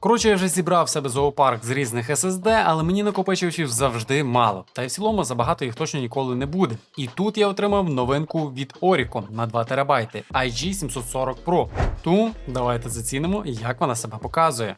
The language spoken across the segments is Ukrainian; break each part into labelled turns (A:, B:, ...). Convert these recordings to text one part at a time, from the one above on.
A: Коротше, я вже зібрав себе зоопарк з різних SSD, але мені накопичувачів завжди мало. Та й в цілому забагато їх точно ніколи не буде. І тут я отримав новинку від Oricon на 2 ТБ IG740 Pro. Тому давайте зацінимо, як вона себе показує.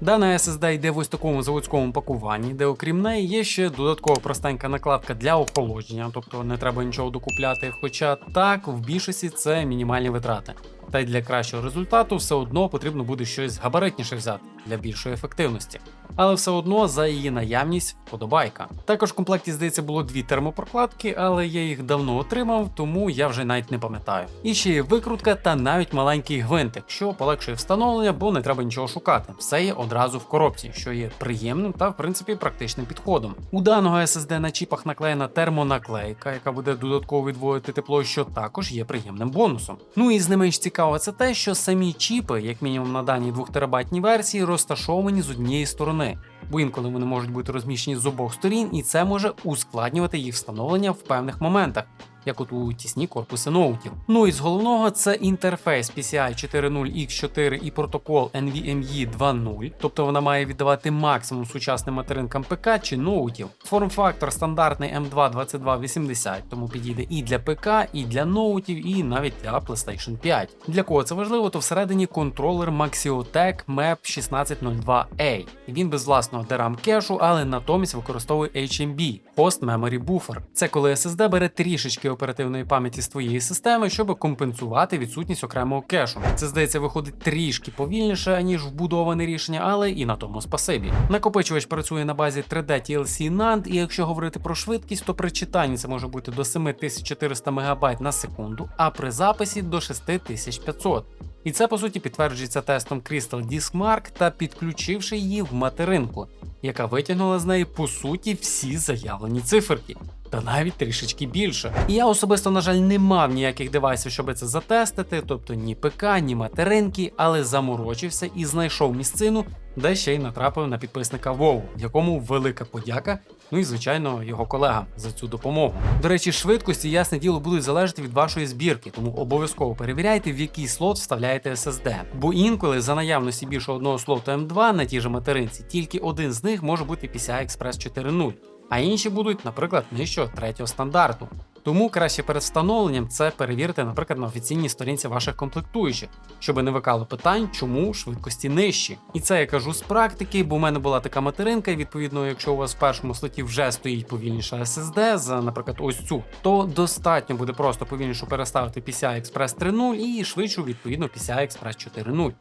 A: Дана SSD йде в ось такому заводському пакуванні, де окрім неї є ще додаткова простенька накладка для охолодження, тобто не треба нічого докупляти. Хоча так, в більшості це мінімальні витрати. Та й для кращого результату все одно потрібно буде щось габаритніше взяти для більшої ефективності. Але все одно за її наявність вподобайка. Також в комплекті, здається, було дві термопрокладки, але я їх давно отримав, тому я вже навіть не пам'ятаю. І ще є викрутка та навіть маленький гвинтик, що полегшує встановлення, бо не треба нічого шукати. Все є одразу в коробці, що є приємним та в принципі практичним підходом. У даного SSD на чіпах наклеєна термонаклейка, яка буде додатково відводити тепло, що також є приємним бонусом. Ну і з не менш цікаво це те, що самі чіпи, як мінімум на даній 2 терабайтній версії, розташовані з однієї сторони. Бо інколи вони можуть бути розміщені з обох сторін, і це може ускладнювати їх встановлення в певних моментах, як от у тісні корпуси ноутів. Ну і з головного це інтерфейс PCI 4.0X4 і протокол NVMe 2.0, тобто вона має віддавати максимум сучасним материнкам ПК чи ноутів. Форм-фактор стандартний M22280, тому підійде і для ПК, і для ноутів, і навіть для PlayStation 5. Для кого це важливо, то всередині контролер Maxiotech MEP 1602A. Він без власного DRAM кешу, але натомість використовує HMB Host Memory Buffer. Це коли SSD бере трішечки оперативної пам'яті з твоєї системи, щоб компенсувати відсутність окремого кешу. Це здається виходить трішки повільніше, ніж вбудоване рішення, але і на тому спасибі. Накопичувач працює на базі 3D TLC NAND, і якщо говорити про швидкість, то при читанні це може бути до 7400 МБ на секунду, а при записі до 6500. І це по суті підтверджується тестом Crystal Disk Mark та підключивши її в материнку, яка витягнула з неї по суті всі заявлені циферки. Та навіть трішечки більше. І я особисто, на жаль, не мав ніяких девайсів, щоб це затестити, тобто ні ПК, ні материнки, але заморочився і знайшов місцину, де ще й натрапив на підписника Вову, якому велика подяка. Ну і звичайно його колегам за цю допомогу. До речі, швидкості, ясне діло, будуть залежати від вашої збірки, тому обов'язково перевіряйте, в який слот вставляєте SSD. Бо інколи за наявності більше одного слоту M2 на тій же материнці, тільки один з них може бути PCI Express 4.0, а інші будуть, наприклад, нижчого третього стандарту. Тому краще перед встановленням це перевірити, наприклад, на офіційній сторінці ваших комплектуючих, щоб не викало питань, чому швидкості нижчі. І це я кажу з практики, бо в мене була така материнка, і відповідно, якщо у вас в першому слоті вже стоїть повільніша SSD, за, наприклад, ось цю, то достатньо буде просто повільніше переставити PCI Express 3.0 і швидшу, відповідно, PCI Express 4.0.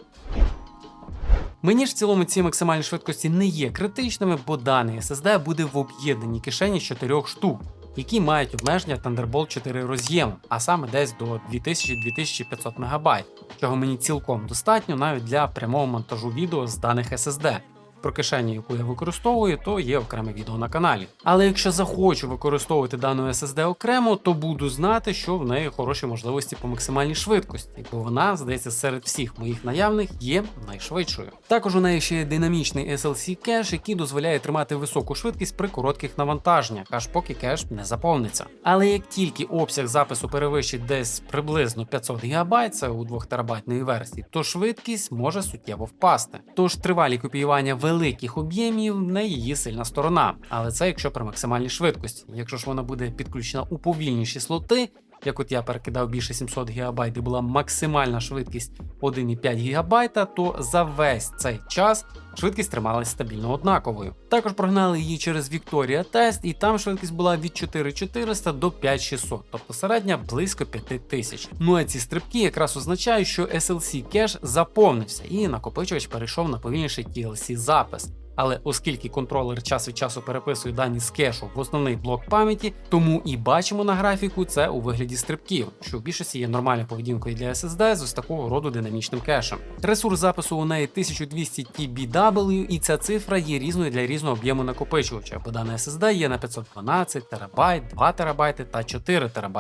A: Мені ж в цілому ці максимальні швидкості не є критичними, бо даний SSD буде в об'єднаній кишені 4 штук, які мають обмеження Thunderbolt 4 роз'єму, а саме десь до 2000-2500 МБ, чого мені цілком достатньо навіть для прямого монтажу відео з даних SSD. Про кишеню, яку я використовую, то є окреме відео на каналі. Але якщо захочу використовувати дану SSD окремо, то буду знати, що в неї хороші можливості по максимальній швидкості, бо вона, здається, серед всіх моїх наявних є найшвидшою. Також у неї ще є динамічний SLC кеш, який дозволяє тримати високу швидкість при коротких навантаженнях, аж поки кеш не заповниться. Але як тільки обсяг запису перевищить десь приблизно 500 ГБ, це у 2 терабайтної версії, то швидкість може суттєво впасти. Тож тривалі копіювання великих об'ємів не її сильна сторона, але це якщо при максимальній швидкості. Якщо ж вона буде підключена у повільніші слоти, як от я перекидав більше 700 ГБ, де була максимальна швидкість 1,5 ГБ, то за весь цей час швидкість трималася стабільно однаковою. Також прогнали її через Victoria Test, і там швидкість була від 4400 до 5600, тобто середня близько 5000. Ну а ці стрибки якраз означають, що SLC кеш заповнився і накопичувач перейшов на повільніший TLC запис. Але оскільки контролер час від часу переписує дані з кешу в основний блок пам'яті, тому і бачимо на графіку це у вигляді стрибків, що в більшості є нормальною поведінкою для SSD з ось такого роду динамічним кешем. Ресурс запису у неї 1200 TBW, і ця цифра є різною для різного об'єму накопичувача, бо дана SSD є на 512 ТБ, 2 ТБ та 4 ТБ.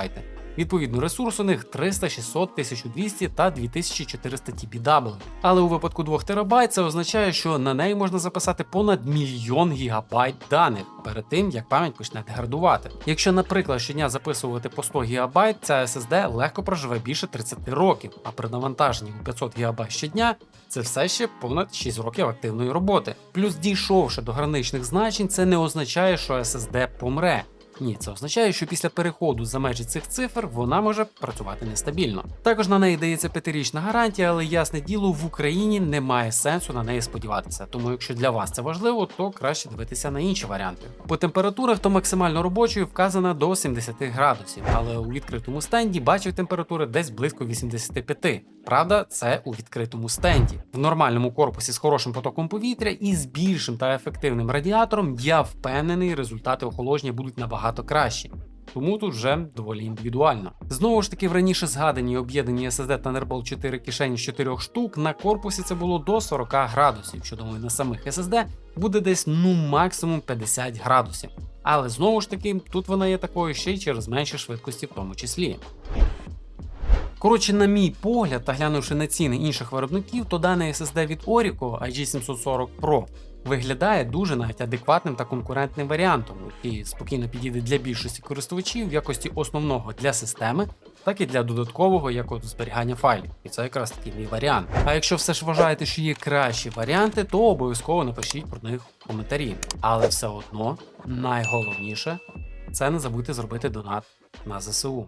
A: Відповідно, ресурс у них 300, 600, 1200 та 2400 TBW. Але у випадку 2 ТБ це означає, що на неї можна записати понад мільйон гігабайт даних перед тим, як пам'ять почне деградувати. Якщо, наприклад, щодня записувати по 100 ГБ, ця SSD легко проживе більше 30 років, а при навантаженні у 500 ГБ щодня це все ще понад 6 років активної роботи. Плюс дійшовши до граничних значень, це не означає, що SSD помре. Ні, це означає, що після переходу за межі цих цифр вона може працювати нестабільно. Також на неї дається п'ятирічна гарантія, але ясне діло, в Україні немає сенсу на неї сподіватися. Тому, якщо для вас це важливо, то краще дивитися на інші варіанти. По температурах то максимально робочою вказана до 70 градусів, але у відкритому стенді бачив температури десь близько 85. Правда, це у відкритому стенді. В нормальному корпусі з хорошим потоком повітря і з більшим та ефективним радіатором я впевнений, результати охолодження будуть набагато кращі. Тому тут вже доволі індивідуально. Знову ж таки, в раніше згаданій об'єднані SSD Thunderbolt 4 кишені з 4 штук на корпусі це було до 40 градусів, що думаю, на самих SSD буде десь ну максимум 50 градусів. Але знову ж таки, тут вона є такою ще й через менші швидкості, в тому числі. Коротше, на мій погляд, та глянувши на ціни інших виробників, то даний SSD від Orico IG740 Pro виглядає дуже навіть адекватним та конкурентним варіантом, який спокійно підійде для більшості користувачів в якості основного для системи, так і для додаткового як от зберігання файлів. І це якраз такий мій варіант. А якщо все ж вважаєте, що є кращі варіанти, то обов'язково напишіть про них в коментарі. Але все одно найголовніше це не забудьте зробити донат на ЗСУ.